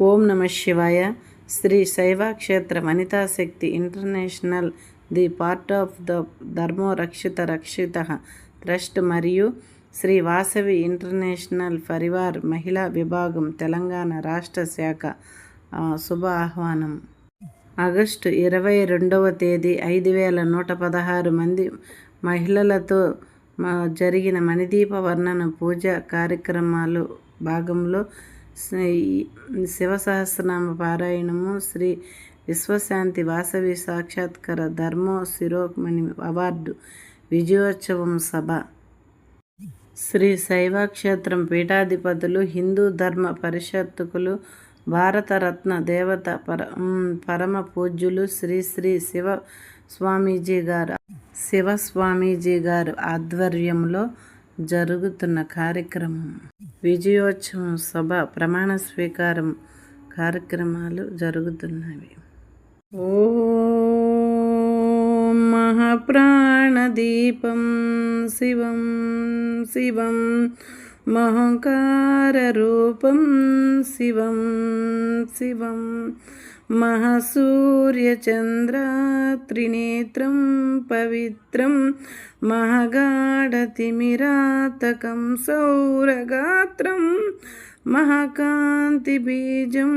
ఓం నమ శివాయ. Shri Shaiva Kshetra Vanitha Shakti international the part of the ధర్మో రక్షిత రక్షిత ట్రస్ట్ మరియు శ్రీ వాసవి ఇంటర్నేషనల్ పరివార్ మహిళా విభాగం తెలంగాణ రాష్ట్ర శాఖ శుభ ఆహ్వానం. ఆగస్టు ఇరవై రెండవ తేదీ ఐదు వేల నూట పదహారు మంది మహిళలతో మ- జరిగిన మణిదీప వర్ణన పూజ కార్యక్రమాలు భాగంలో శ్రీ- శివ పారాయణము శ్రీ విశ్వశాంతి వాసవి సాక్షాత్కార ధర్మో శిరోమణి అవార్డు విజయోత్సవం సభ. శ్రీ శైవక్షేత్రం పీఠాధిపతులు హిందూ ధర్మ పరిషత్తుకులు భారతరత్న దేవత పర పరమ పూజ్యులు శ్రీ శ్రీ శివ స్వామీజీ గారు. శివ స్వామీజీ గారు ఆధ్వర్యంలో జరుగుతున్న కార్యక్రమం. విజయోత్సవం సభ ప్రమాణ స్వీకారం కార్యక్రమాలు జరుగుతున్నవి. ఓం మహాప్రాణదీపం శివం శివం. మహంకారరూపం శివం శివం. మహాసూర్యచంద్రాత్రినేత్రం పవిత్రం మహగాఢతిమిరాతకం సౌరగాత్రం మహాకాంతిబీజం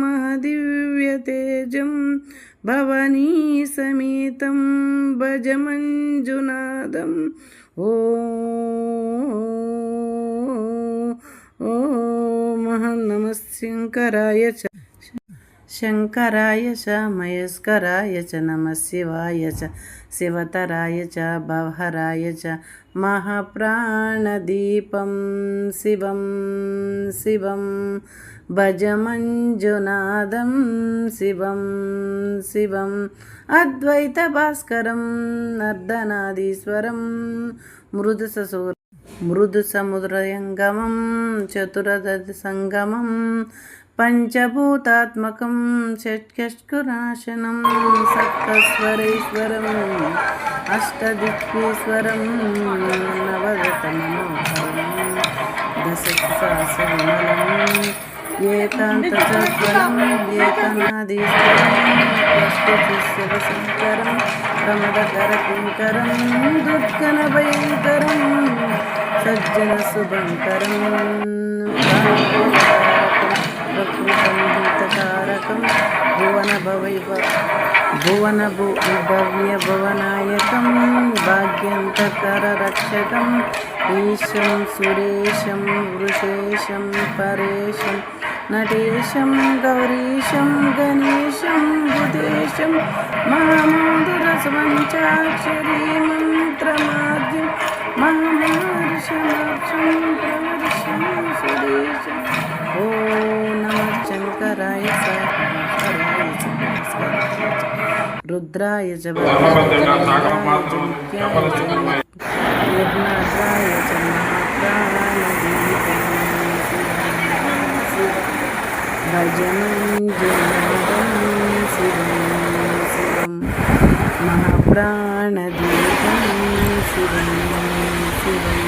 మహదివ్యతేజం భవనీ సమేతం భజమంజునాదం. ఓ ఓ మహన్నమ శంకరాయ చ శంకరాయ చ మయస్కరాయ చ నమ శివాయ చ శివతరాయ చ భవహరాయ చ మహాప్రాణదీపం శివం శివం భజమంజునాదం శివం శివం అద్వైత భాస్కరం నర్దనాదీశ్వరం మృదు ససూర మృదు సముద్రయంగమం చతురద సంగమం పంచభూతాత్మకం షట్కష్కునాశనం సప్తస్వరైశ్వరం అష్టదిక్వీశ్వరం నవదత మనోహరం దశసాసవిమలం ఏకాంతసజ్వలం ఏకనాదీశ్వరం శివశంకరం ప్రమదకరకింకరం దుర్గణభయంకరం సజ్జన శుభంకరం. ప్రకృతం హితకారకం భువన భవైవ భువన భు భవ్య భువనాయకం భాగ్యంతకర రక్షకం ఈశం సురేశం వృషేశం పరేశం నటేశం గౌరీశం గణేశం బుధేశం మహామందురసమంచాక్షరీ మంత్రమాద్యం మహామహర్షమాక్షం ప్రవర్షం సురేశం ఓ నమ శంకరాయ సహస్రాయ చ భాస్కరాయ చ రుద్రాయ చ భద్రాయ చ ముఖ్యాయ చ నిర్నాథాయ చ మహాప్రాణదీపం భజమంజనం శివం శివం మహాప్రాణదీపం శివం శివం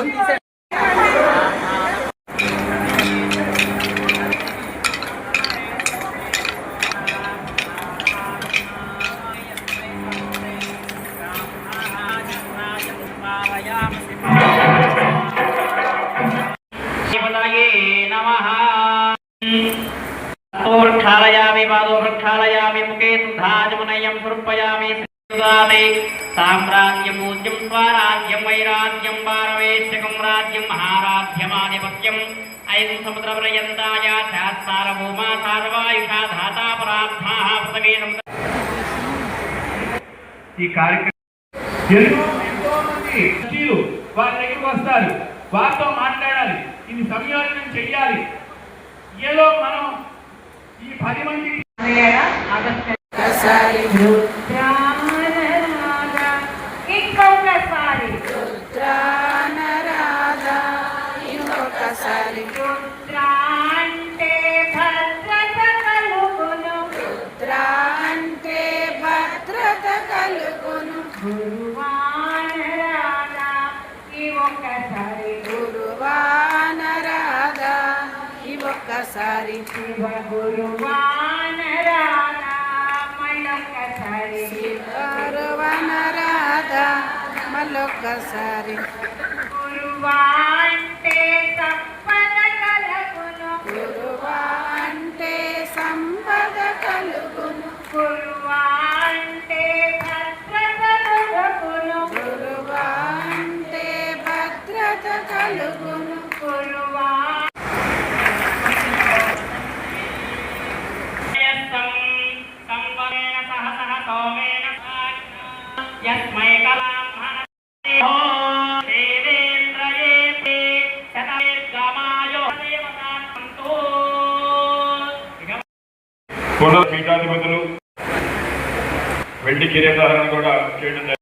ఓం నమ శివాయ దేవతాయే నమః తోర్క్షాళయామి పాదోర్క్షాళయామి ముఖే సుధాజమునయం సమర్పయామి శ్రీదాతే సామ్రాజ్యం పూజ్యం స్వరాజ్యం వైరాజ్యం భారవేశకం రాజ్యం మహారాజ్యమాధిపత్యం. ఐదు సముద్రపర్యంతాయ సార్వాయుషా ధాతా పరాత్మాః పృథివీ సముద్ర ఈ కార్యక్రమం వారి దగ్గరికి వస్తారు. వారితో మాట్లాడాలి. ఇది సంయోజనం చెయ్యాలి. ఏదో మనం ఈ పది మంది ఒకసారి అంటే భద్రత కలుగును అంటే భద్రత కలుగును గురువానరాధా ఈ ఒక్కసారి. గురువానరాధా ఒక్కసారి. శివ గురువానరాధా మళ్ళొక్కసారి. గురువానరాధా మళ్ళొక్కసారి. గురువా అంటే కొండల పీఠాధిపతులు వెండి కిరీటాలను కూడా చేయడం